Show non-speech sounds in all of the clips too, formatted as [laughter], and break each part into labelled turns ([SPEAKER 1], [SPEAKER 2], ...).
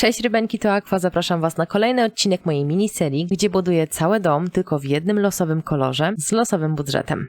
[SPEAKER 1] Cześć rybeńki, to Aqua, zapraszam Was na kolejny odcinek mojej miniserii, gdzie buduję cały dom tylko w jednym losowym kolorze z losowym budżetem.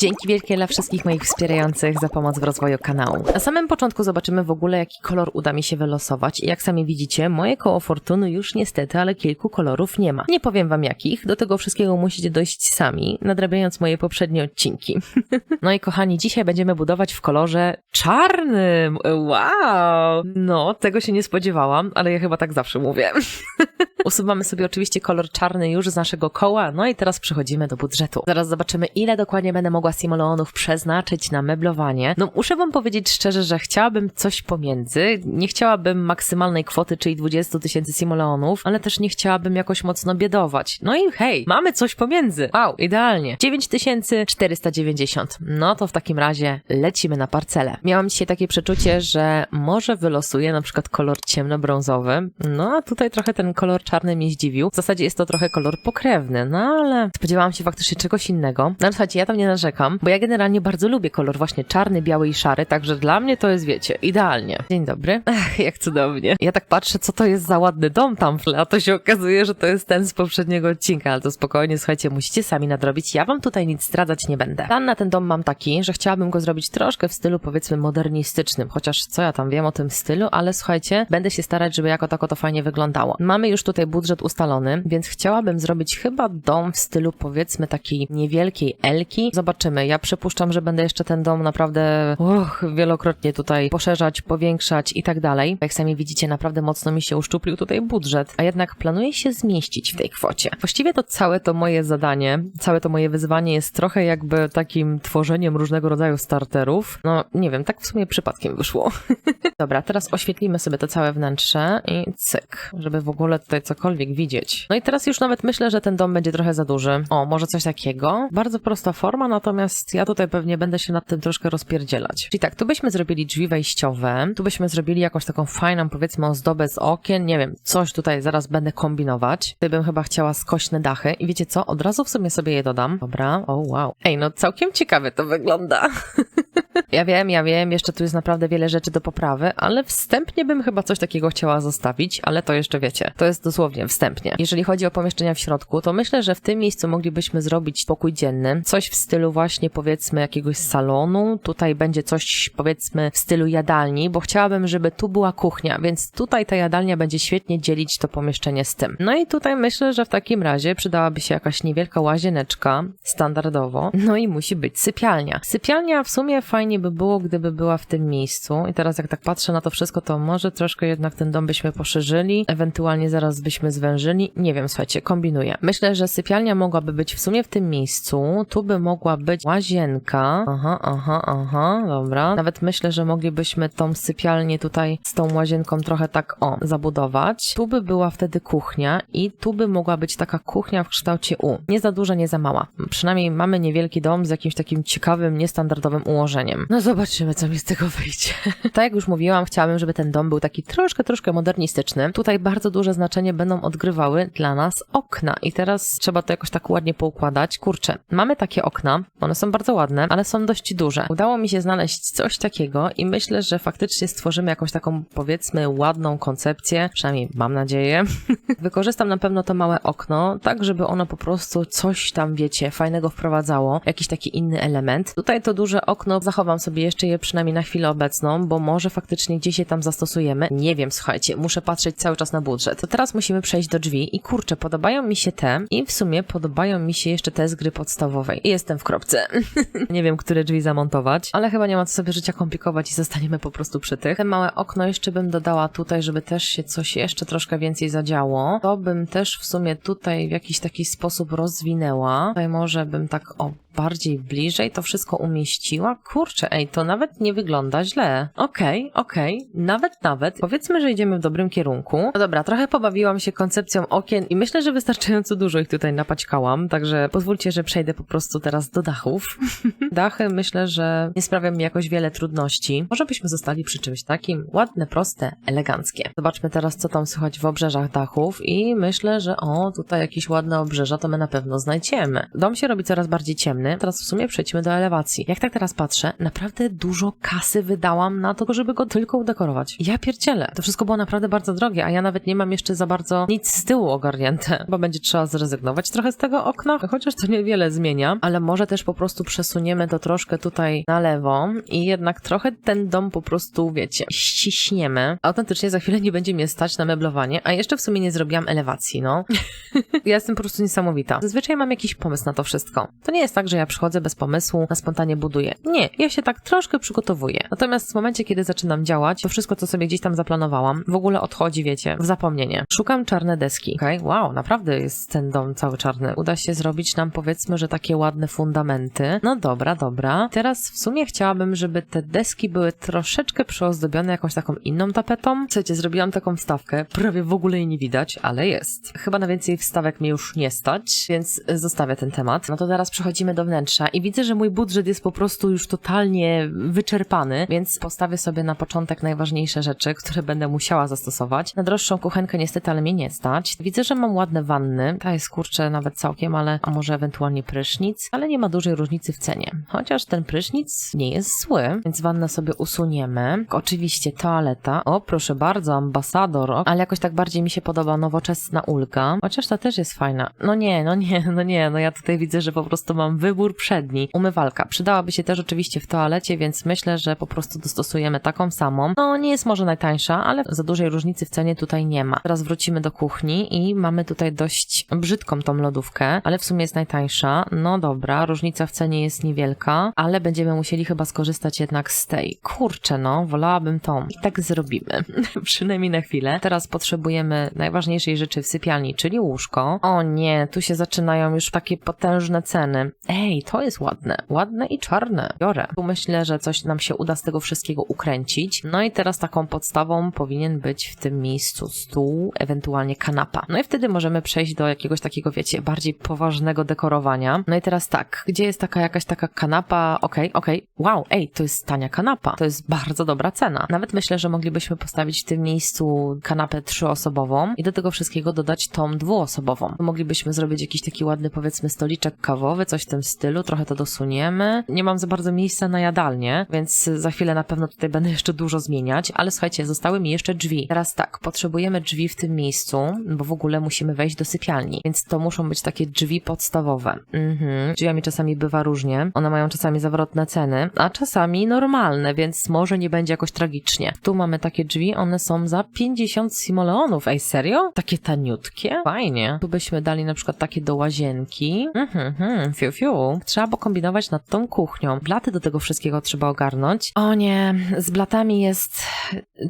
[SPEAKER 1] Dzięki wielkie dla wszystkich moich wspierających za pomoc w rozwoju kanału. Na samym początku zobaczymy w ogóle, jaki kolor uda mi się wylosować. I jak sami widzicie, moje koło fortuny już niestety, ale kilku kolorów nie ma. Nie powiem wam jakich, do tego wszystkiego musicie dojść sami, nadrabiając moje poprzednie odcinki. [laughs] no i kochani, dzisiaj będziemy budować w kolorze czarnym. Wow! No, tego się nie spodziewałam, ale ja chyba tak zawsze mówię. [laughs] Usuwamy sobie oczywiście kolor czarny już z naszego koła, no i teraz przechodzimy do budżetu. Zaraz zobaczymy, ile dokładnie będę mogła simoleonów przeznaczyć na meblowanie. No muszę wam powiedzieć szczerze, że chciałabym coś pomiędzy. Nie chciałabym maksymalnej kwoty, czyli 20 tysięcy simoleonów, ale też nie chciałabym jakoś mocno biedować. No i hej, mamy coś pomiędzy. Wow, idealnie. 9490. No to w takim razie lecimy na parcelę. Miałam dzisiaj takie przeczucie, że może wylosuję na przykład kolor ciemnobrązowy. No a tutaj trochę ten kolor czarny mnie zdziwił. W zasadzie jest to trochę kolor pokrewny, no ale spodziewałam się faktycznie czegoś innego. No słuchajcie, ja tam nie narzekam, bo ja generalnie bardzo lubię kolor właśnie czarny, biały i szary, także dla mnie to jest, wiecie, idealnie. Dzień dobry. Ach, jak cudownie. Ja tak patrzę, co to jest za ładny dom tam w a to się okazuje, że to jest ten z poprzedniego odcinka, ale to spokojnie, słuchajcie, musicie sami nadrobić. Ja wam tutaj nic zdradzać nie będę. Plan na ten dom mam taki, że chciałabym go zrobić troszkę w stylu powiedzmy modernistycznym, chociaż co ja tam wiem o tym stylu, ale słuchajcie, będę się starać, żeby jako tako to fajnie wyglądało. Mamy już tutaj budżet ustalony, więc chciałabym zrobić chyba dom w stylu powiedzmy takiej niewielkiej elki. Zobaczymy. Ja przypuszczam, że będę jeszcze ten dom naprawdę uch, wielokrotnie tutaj poszerzać, powiększać i tak dalej. Jak sami widzicie, naprawdę mocno mi się uszczuplił tutaj budżet, a jednak planuję się zmieścić w tej kwocie. Właściwie to całe to moje zadanie, całe to moje wyzwanie jest trochę jakby takim tworzeniem różnego rodzaju starterów. No, nie wiem, tak w sumie przypadkiem wyszło. [laughs] Dobra, teraz oświetlimy sobie to całe wnętrze i cyk, żeby w ogóle tutaj cokolwiek widzieć. No i teraz już nawet myślę, że ten dom będzie trochę za duży. O, może coś takiego? Bardzo prosta forma, natomiast ja tutaj pewnie będę się nad tym troszkę rozpierdzielać. Czyli tak, tu byśmy zrobili drzwi wejściowe, tu byśmy zrobili jakąś taką fajną, powiedzmy, ozdobę z okien, nie wiem, coś tutaj zaraz będę kombinować. Tutaj bym chyba chciała skośne dachy i wiecie co, od razu w sumie sobie je dodam. Dobra, o wow. Ej, no całkiem ciekawe to wygląda. [laughs] Ja wiem, ja wiem, jeszcze tu jest naprawdę wiele rzeczy do poprawy, ale wstępnie bym chyba coś takiego chciała zostawić, ale to jeszcze wiecie, to jest dosłownie wstępnie. Jeżeli chodzi o pomieszczenia w środku, to myślę, że w tym miejscu moglibyśmy zrobić pokój dzienny, coś w stylu właśnie powiedzmy jakiegoś salonu, tutaj będzie coś powiedzmy w stylu jadalni, bo chciałabym, żeby tu była kuchnia, więc tutaj ta jadalnia będzie świetnie dzielić to pomieszczenie z tym. No i tutaj myślę, że w takim razie przydałaby się jakaś niewielka łazieneczka, standardowo, no i musi być sypialnia. Sypialnia w sumie fajnie by było, gdyby była w tym miejscu. I teraz jak tak patrzę na to wszystko, to może troszkę jednak ten dom byśmy poszerzyli, ewentualnie zaraz byśmy zwężyli. Nie wiem, słuchajcie, kombinuję. Myślę, że sypialnia mogłaby być w sumie w tym miejscu. Tu by mogła być łazienka. Aha, aha, aha, dobra. Nawet myślę, że moglibyśmy tą sypialnię tutaj z tą łazienką trochę tak, o, zabudować. Tu by była wtedy kuchnia i tu by mogła być taka kuchnia w kształcie U. Nie za duża, nie za mała. Przynajmniej mamy niewielki dom z jakimś takim ciekawym, niestandardowym ułożeniem. No zobaczymy, co mi z tego wyjdzie. [laughs] tak jak już mówiłam, chciałabym, żeby ten dom był taki troszkę, troszkę modernistyczny. Tutaj bardzo duże znaczenie będą odgrywały dla nas okna i teraz trzeba to jakoś tak ładnie poukładać. Kurczę, mamy takie okna, one są bardzo ładne, ale są dość duże. Udało mi się znaleźć coś takiego i myślę, że faktycznie stworzymy jakąś taką, powiedzmy, ładną koncepcję, przynajmniej mam nadzieję. [laughs] Wykorzystam na pewno to małe okno, tak żeby ono po prostu coś tam, wiecie, fajnego wprowadzało, jakiś taki inny element. Tutaj to duże okno zachowam sobie jeszcze je przynajmniej na chwilę obecną, bo może faktycznie gdzieś je tam zastosujemy. Nie wiem, słuchajcie, muszę patrzeć cały czas na budżet. To teraz musimy przejść do drzwi i kurczę, podobają mi się te i w sumie podobają mi się jeszcze te z gry podstawowej. Jestem w kropce. [laughs] nie wiem, które drzwi zamontować, ale chyba nie ma co sobie życia komplikować i zostaniemy po prostu przy tych. Te małe okno jeszcze bym dodała tutaj, żeby też się coś jeszcze troszkę więcej zadziało. To bym też w sumie tutaj w jakiś taki sposób rozwinęła. Tutaj może bym tak, o, bardziej bliżej to wszystko umieściła. Kurczę, ej, to nawet nie wygląda źle. Okej, okej, nawet, nawet. Powiedzmy, że idziemy w dobrym kierunku. No dobra, trochę pobawiłam się koncepcją okien i myślę, że wystarczająco dużo ich tutaj napaćkałam, także pozwólcie, że przejdę po prostu teraz do dachów. [laughs] Dachy myślę, że nie sprawią mi jakoś wiele trudności. Może byśmy zostali przy czymś takim ładne, proste, eleganckie. Zobaczmy teraz, co tam słychać w obrzeżach dachów i myślę, że o, tutaj jakieś ładne obrzeża to my na pewno znajdziemy. Dom się robi coraz bardziej ciemny, Teraz w sumie przejdźmy do elewacji. Jak tak teraz patrzę, naprawdę dużo kasy wydałam na to, żeby go tylko udekorować. Ja pierdzielę. To wszystko było naprawdę bardzo drogie, a ja nawet nie mam jeszcze za bardzo nic z tyłu ogarnięte, [laughs] bo będzie trzeba zrezygnować trochę z tego okna, chociaż to niewiele zmienia, ale może też po prostu przesuniemy to troszkę tutaj na lewo i jednak trochę ten dom po prostu, wiecie, ściśniemy. Autentycznie za chwilę nie będzie mnie stać na meblowanie, a jeszcze w sumie nie zrobiłam elewacji, no. [laughs] ja jestem po prostu niesamowita. Zazwyczaj mam jakiś pomysł na to wszystko. To nie jest tak, że ja przychodzę bez pomysłu, na spontanie buduję. Nie, ja się tak troszkę przygotowuję. Natomiast w momencie, kiedy zaczynam działać, to wszystko, co sobie gdzieś tam zaplanowałam, w ogóle odchodzi, wiecie, w zapomnienie. Szukam czarne deski. Okej, okay? wow, naprawdę jest ten dom cały czarny. Uda się zrobić nam, powiedzmy, że takie ładne fundamenty. No dobra, dobra. Teraz w sumie chciałabym, żeby te deski były troszeczkę przyozdobione jakąś taką inną tapetą. Słuchajcie, zrobiłam taką wstawkę, prawie w ogóle jej nie widać, ale jest. Chyba na więcej wstawek mnie już nie stać, więc zostawię ten temat. No to teraz przechodzimy do wnętrza i widzę, że mój budżet jest po prostu już totalnie wyczerpany, więc postawię sobie na początek najważniejsze rzeczy, które będę musiała zastosować. Na droższą kuchenkę niestety, ale mnie nie stać. Widzę, że mam ładne wanny. Ta jest kurczę nawet całkiem, ale a może ewentualnie prysznic, ale nie ma dużej różnicy w cenie. Chociaż ten prysznic nie jest zły, więc wannę sobie usuniemy. Oczywiście toaleta. O, proszę bardzo, ambasador, ale jakoś tak bardziej mi się podoba nowoczesna ulga. Chociaż ta też jest fajna. No nie, no nie, no nie, no ja tutaj widzę, że po prostu mam wybór przedni. Umywalka. Przydałaby się też oczywiście w toalecie, więc myślę, że po prostu dostosujemy taką samą. No nie jest może najtańsza, ale za dużej różnicy w cenie tutaj nie ma. Teraz wrócimy do kuchni i mamy tutaj dość brzydką tą lodówkę, ale w sumie jest najtańsza. No dobra, różnica w cenie jest niewielka, ale będziemy musieli chyba skorzystać jednak z tej. Kurczę no, wolałabym tą. I tak zrobimy. [laughs] Przynajmniej na chwilę. Teraz potrzebujemy najważniejszej rzeczy w sypialni, czyli łóżko. O nie, tu się zaczynają już takie potężne ceny. Ej, to jest ładne. Ładne i czarne. Biorę. Tu myślę, że coś nam się uda z tego wszystkiego ukręcić. No i teraz taką podstawą powinien być w tym miejscu stół, ewentualnie kanapa. No i wtedy możemy przejść do jakiegoś takiego, wiecie, bardziej poważnego dekorowania. No i teraz tak, gdzie jest taka jakaś taka kanapa? Okej, okay, okej. Okay. Wow, ej, to jest tania kanapa. To jest bardzo dobra cena. Nawet myślę, że moglibyśmy postawić w tym miejscu kanapę trzyosobową i do tego wszystkiego dodać tą dwuosobową. Moglibyśmy zrobić jakiś taki ładny, powiedzmy, stoliczek kawowy, coś w tym stylu, trochę to dosuniemy. Nie mam za bardzo miejsca na jadalnię, więc za chwilę na pewno tutaj będę jeszcze dużo zmieniać, ale słuchajcie, zostały mi jeszcze drzwi. Teraz tak, potrzebujemy drzwi w tym miejscu, bo w ogóle musimy wejść do sypialni, więc to muszą być takie drzwi podstawowe. Mhm. Drzwiami czasami bywa różnie. One mają czasami zawrotne ceny, a czasami normalne, więc może nie będzie jakoś tragicznie. Tu mamy takie drzwi, one są za 50 simoleonów. Ej, serio? Takie taniutkie? Fajnie. Tu byśmy dali na przykład takie do łazienki. Mhm, mhm, fiu, fiu. Trzeba pokombinować nad tą kuchnią. Blaty do tego wszystkiego trzeba ogarnąć. O nie, z blatami jest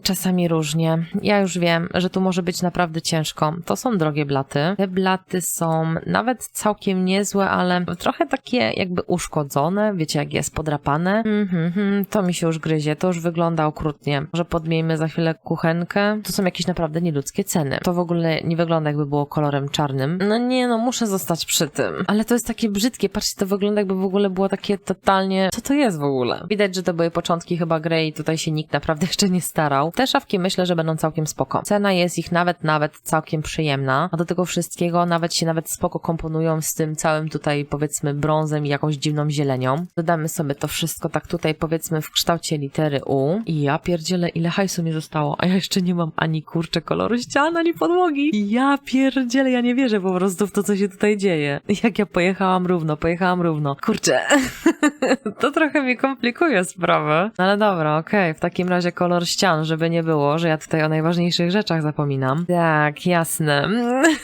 [SPEAKER 1] czasami różnie. Ja już wiem, że tu może być naprawdę ciężko. To są drogie blaty. Te blaty są nawet całkiem niezłe, ale trochę takie jakby uszkodzone. Wiecie, jak jest podrapane. Mhm, to mi się już gryzie. To już wygląda okrutnie. Może podmiejmy za chwilę kuchenkę. To są jakieś naprawdę nieludzkie ceny. To w ogóle nie wygląda jakby było kolorem czarnym. No nie, no muszę zostać przy tym. Ale to jest takie brzydkie. Patrzcie, to wygląda jakby w ogóle było takie totalnie... Co to jest w ogóle? Widać, że to były początki chyba gry i tutaj się nikt naprawdę [laughs] jeszcze nie starał. Te szafki myślę, że będą całkiem spoko. Cena jest ich nawet, nawet całkiem przyjemna. A do tego wszystkiego nawet się nawet spoko komponują z tym całym tutaj powiedzmy brązem i jakąś dziwną zielenią. Dodamy sobie to wszystko tak tutaj powiedzmy w kształcie litery U. I ja pierdzielę ile hajsu mi zostało, a ja jeszcze nie mam ani kurczę koloru ścian, ani podłogi. Ja pierdzielę, ja nie wierzę po prostu w to, co się tutaj dzieje. Jak ja pojechałam równo, pojechałam równo. Kurczę, [laughs] to trochę mi komplikuje sprawę. No ale dobra, okej, okay. w takim razie kolor ścian, żeby nie było, że ja tutaj o najważniejszych rzeczach zapominam. Tak, jasne.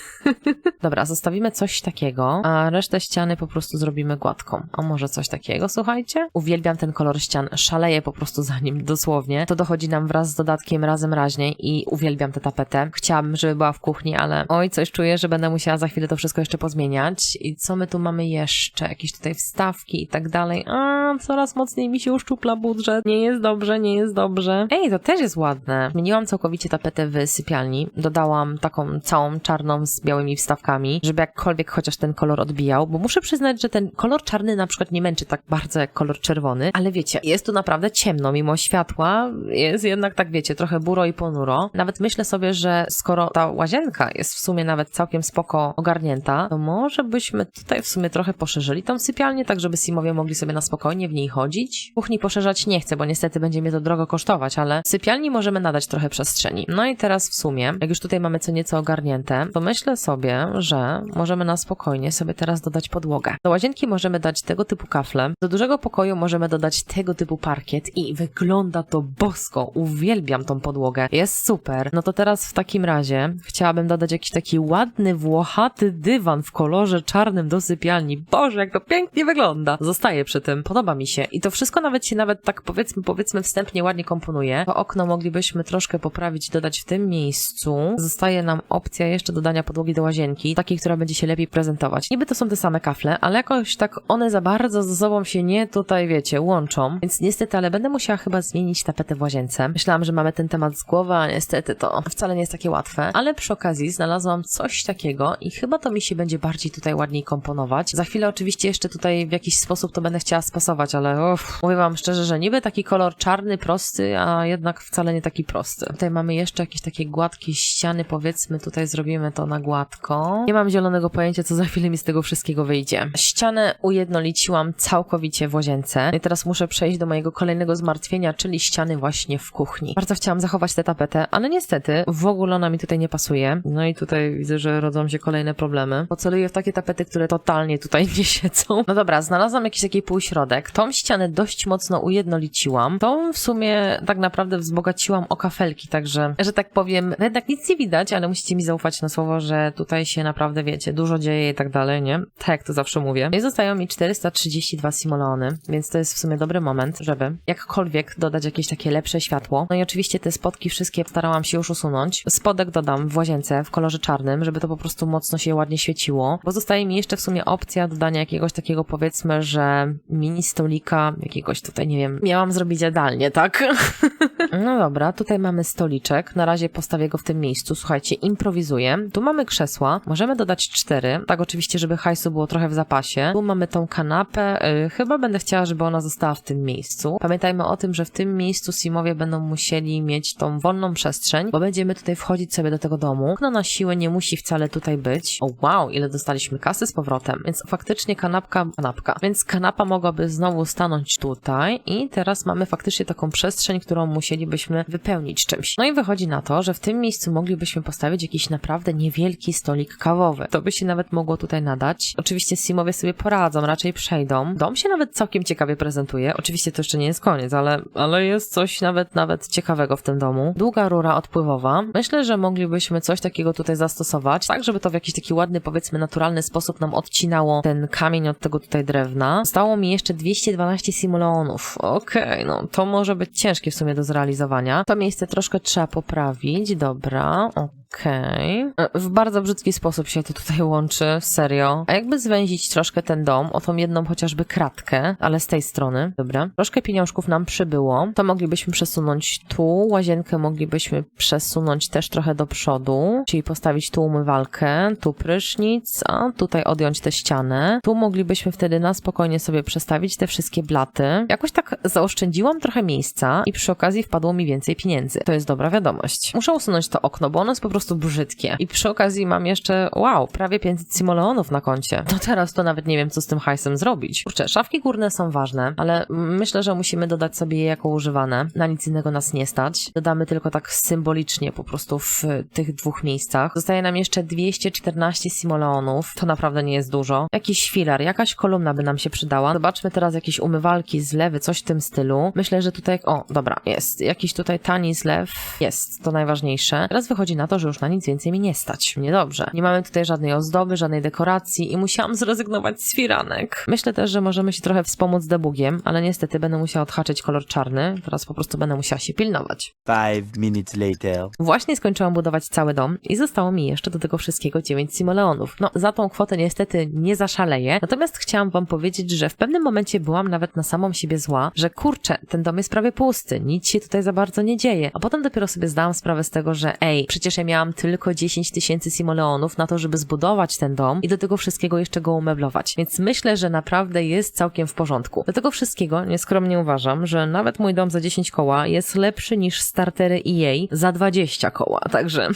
[SPEAKER 1] [laughs] Dobra, zostawimy coś takiego, a resztę ściany po prostu zrobimy gładką. A może coś takiego, słuchajcie? Uwielbiam ten kolor ścian, szaleję po prostu za nim, dosłownie. To dochodzi nam wraz z dodatkiem razem raźniej i uwielbiam tę tapetę. Chciałabym, żeby była w kuchni, ale oj, coś czuję, że będę musiała za chwilę to wszystko jeszcze pozmieniać. I co my tu mamy jeszcze? Jakieś tutaj wstawki i tak dalej. A, coraz mocniej mi się uszczupla budżet. Nie jest dobrze, nie jest dobrze. Ej, to też jest ładne. Zmieniłam całkowicie tapetę w sypialni. Dodałam taką całą czarną z białymi wstawkami, żeby jakkolwiek chociaż ten kolor odbijał, bo muszę przyznać, że ten kolor czarny na przykład nie męczy tak bardzo jak kolor czerwony, ale wiecie, jest tu naprawdę ciemno, mimo światła jest jednak tak, wiecie, trochę buro i ponuro. Nawet myślę sobie, że skoro ta łazienka jest w sumie nawet całkiem spoko ogarnięta, to może byśmy tutaj w sumie trochę poszerzyli tą sypialnię, tak żeby Simowie mogli sobie na spokojnie w niej chodzić. Kuchni poszerzać nie chcę, bo niestety będzie mnie to drogo kosztować, ale sypialni możemy nadać trochę przestrzeni. No i teraz w sumie, jak już tutaj mamy co nieco ogarnięte, to myślę sobie, że możemy na spokojnie sobie teraz dodać podłogę. Do łazienki możemy dać tego typu kafle, do dużego pokoju możemy dodać tego typu parkiet i wygląda to bosko. Uwielbiam tą podłogę. Jest super. No to teraz w takim razie chciałabym dodać jakiś taki ładny, włochaty dywan w kolorze czarnym do sypialni. Boże, jak to pięknie wygląda. Zostaję przy tym. Podoba mi się. I to wszystko nawet się nawet tak powiedzmy, powiedzmy wstępnie ładnie komponuje. To okno moglibyśmy troszkę poprawić, dodać w tym miejscu. Zostaje nam opcja jeszcze dodania podłogi do łazienki, takiej, która będzie się lepiej prezentować. Niby to są te same kafle, ale jakoś tak one za bardzo ze sobą się nie tutaj, wiecie, łączą. Więc niestety, ale będę musiała chyba zmienić tapetę w łazience. Myślałam, że mamy ten temat z głowy, a niestety to wcale nie jest takie łatwe. Ale przy okazji znalazłam coś takiego i chyba to mi się będzie bardziej tutaj ładniej komponować. Za chwilę oczywiście jeszcze tutaj w jakiś sposób to będę chciała spasować, ale uff, mówię wam szczerze, że niby taki kolor czarny, prosty, a jednak wcale nie taki prosty. Tutaj mamy jeszcze jakieś takie gładkie ściany, powiedzmy, tutaj zrobimy to na gładko. Nie mam zielonego pojęcia, co za chwilę mi z tego wszystkiego wyjdzie. Ścianę ujednoliciłam całkowicie w łazience. No I teraz muszę przejść do mojego kolejnego zmartwienia, czyli ściany właśnie w kuchni. Bardzo chciałam zachować tę tapetę, ale niestety w ogóle ona mi tutaj nie pasuje. No i tutaj widzę, że rodzą się kolejne problemy. Poceluję w takie tapety, które totalnie tutaj [laughs] nie siedzą. No dobra, znalazłam jakiś taki półśrodek. Tą ścianę dość mocno ujednoliciłam. Tą w sumie tak naprawdę wzbogaciłam o kafelki, także, że tak powiem, jednak nic nie widać, ale musicie mi zaufać na słowo, że tutaj się naprawdę, wiecie, dużo dzieje i tak dalej, nie? Tak to zawsze mówię. No I zostają mi 432 simoleony, więc to jest w sumie dobry moment, żeby jakkolwiek dodać jakieś takie lepsze światło. No i oczywiście te spotki wszystkie starałam się już usunąć. Spodek dodam w łazience w kolorze czarnym, żeby to po prostu mocno się ładnie świeciło, bo zostaje mi jeszcze w sumie opcja dodania jakiegoś takiego powiedzmy, że mini stolika, jakiegoś tutaj, nie wiem, miałam zrobić jadalnię, tak? [laughs] No dobra, tutaj mamy stoliczek. Na razie postawię go w tym miejscu. Słuchajcie, improwizuję. Tu mamy krzesła. Możemy dodać cztery. Tak oczywiście, żeby hajsu było trochę w zapasie. Tu mamy tą kanapę. Yy, chyba będę chciała, żeby ona została w tym miejscu. Pamiętajmy o tym, że w tym miejscu Simowie będą musieli mieć tą wolną przestrzeń, bo będziemy tutaj wchodzić sobie do tego domu. No na siłę nie musi wcale tutaj być. O wow, ile dostaliśmy kasy z powrotem. Więc faktycznie kanapka, kanapka. Więc kanapa mogłaby znowu stanąć tutaj i teraz mamy faktycznie taką przestrzeń, którą musielibyśmy wypełnić czymś. No i wychodzi na to, że w tym miejscu moglibyśmy postawić jakiś naprawdę niewielki stolik kawowy. To by się nawet mogło tutaj nadać. Oczywiście Simowie sobie poradzą, raczej przejdą. Dom się nawet całkiem ciekawie prezentuje. Oczywiście to jeszcze nie jest koniec, ale, ale jest coś nawet, nawet ciekawego w tym domu. Długa rura odpływowa. Myślę, że moglibyśmy coś takiego tutaj zastosować, tak żeby to w jakiś taki ładny, powiedzmy naturalny sposób nam odcinało ten kamień od tego tutaj drewna. Stało mi jeszcze 212 simoleonów. Okej, okay, no to może być ciężkie w sumie do zrealizowania. To miejsce troszkę trzeba poprawić. Dobra, Okej. Okay. W bardzo brzydki sposób się to tutaj łączy, serio. A jakby zwęzić troszkę ten dom o tą jedną chociażby kratkę, ale z tej strony, dobra. Troszkę pieniążków nam przybyło. To moglibyśmy przesunąć tu, łazienkę moglibyśmy przesunąć też trochę do przodu, czyli postawić tu umywalkę, tu prysznic, a tutaj odjąć tę ścianę. Tu moglibyśmy wtedy na spokojnie sobie przestawić te wszystkie blaty. Jakoś tak zaoszczędziłam trochę miejsca i przy okazji wpadło mi więcej pieniędzy. To jest dobra wiadomość. Muszę usunąć to okno, bo ono jest po prostu prostu brzydkie. I przy okazji mam jeszcze, wow, prawie 500 simoleonów na koncie. No teraz to nawet nie wiem, co z tym hajsem zrobić. Kurczę, szafki górne są ważne, ale myślę, że musimy dodać sobie je jako używane. Na nic innego nas nie stać. Dodamy tylko tak symbolicznie po prostu w tych dwóch miejscach. Zostaje nam jeszcze 214 simoleonów. To naprawdę nie jest dużo. Jakiś filar, jakaś kolumna by nam się przydała. Zobaczmy teraz jakieś umywalki, zlewy, coś w tym stylu. Myślę, że tutaj, o, dobra, jest. Jakiś tutaj tani zlew. Jest, to najważniejsze. Teraz wychodzi na to, że już na nic więcej mi nie stać. Niedobrze. Nie mamy tutaj żadnej ozdoby, żadnej dekoracji i musiałam [laughs] zrezygnować z firanek. Myślę też, że możemy się trochę wspomóc debugiem, ale niestety będę musiała odhaczyć kolor czarny. Teraz po prostu będę musiała się pilnować.
[SPEAKER 2] Five minutes later.
[SPEAKER 1] Właśnie skończyłam budować cały dom i zostało mi jeszcze do tego wszystkiego 9 simoleonów. No, za tą kwotę niestety nie zaszaleję, natomiast chciałam wam powiedzieć, że w pewnym momencie byłam nawet na samą siebie zła, że kurczę, ten dom jest prawie pusty, nic się tutaj za bardzo nie dzieje, a potem dopiero sobie zdałam sprawę z tego, że ej, przecież ja miałam wydałam tylko 10 tysięcy simoleonów na to, żeby zbudować ten dom i do tego wszystkiego jeszcze go umeblować. Więc myślę, że naprawdę jest całkiem w porządku. Do tego wszystkiego nieskromnie uważam, że nawet mój dom za 10 koła jest lepszy niż startery EA za 20 koła. Także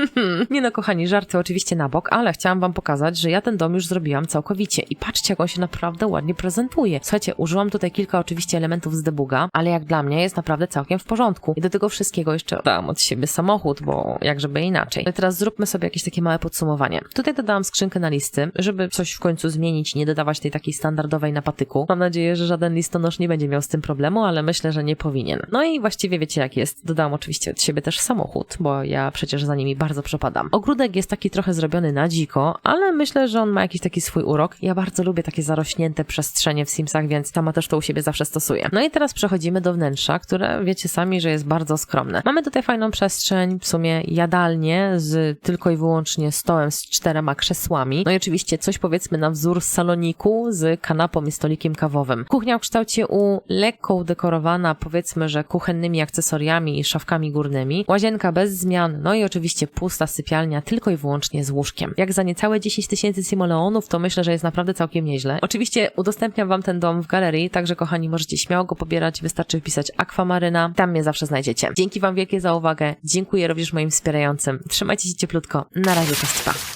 [SPEAKER 1] [laughs] nie no, kochani, żarty oczywiście na bok, ale chciałam wam pokazać, że ja ten dom już zrobiłam całkowicie i patrzcie, jak on się naprawdę ładnie prezentuje. Słuchajcie, użyłam tutaj kilka oczywiście elementów z debuga, ale jak dla mnie jest naprawdę całkiem w porządku. I do tego wszystkiego jeszcze dałam od siebie samochód, bo jak żeby. No i teraz zróbmy sobie jakieś takie małe podsumowanie. Tutaj dodałam skrzynkę na listy, żeby coś w końcu zmienić, nie dodawać tej takiej standardowej na patyku. Mam nadzieję, że żaden listonosz nie będzie miał z tym problemu, ale myślę, że nie powinien. No i właściwie wiecie jak jest. Dodałam oczywiście od siebie też samochód, bo ja przecież za nimi bardzo przepadam. Ogródek jest taki trochę zrobiony na dziko, ale myślę, że on ma jakiś taki swój urok. Ja bardzo lubię takie zarośnięte przestrzenie w Simsach, więc sama też to u siebie zawsze stosuję. No i teraz przechodzimy do wnętrza, które wiecie sami, że jest bardzo skromne. Mamy tutaj fajną przestrzeń, w sumie jadalnię z tylko i wyłącznie stołem z czterema krzesłami. No i oczywiście coś powiedzmy na wzór saloniku z kanapą i stolikiem kawowym. Kuchnia w kształcie U, lekko udekorowana powiedzmy, że kuchennymi akcesoriami i szafkami górnymi. Łazienka bez zmian, no i oczywiście pusta sypialnia tylko i wyłącznie z łóżkiem. Jak za niecałe 10 tysięcy simoleonów, to myślę, że jest naprawdę całkiem nieźle. Oczywiście udostępniam wam ten dom w galerii, także kochani, możecie śmiało go pobierać, wystarczy wpisać Aquamaryna, tam mnie zawsze znajdziecie. Dzięki wam wielkie za uwagę, dziękuję również moim wspierającym. Trzymajcie się cieplutko, na razie, cześć, pa.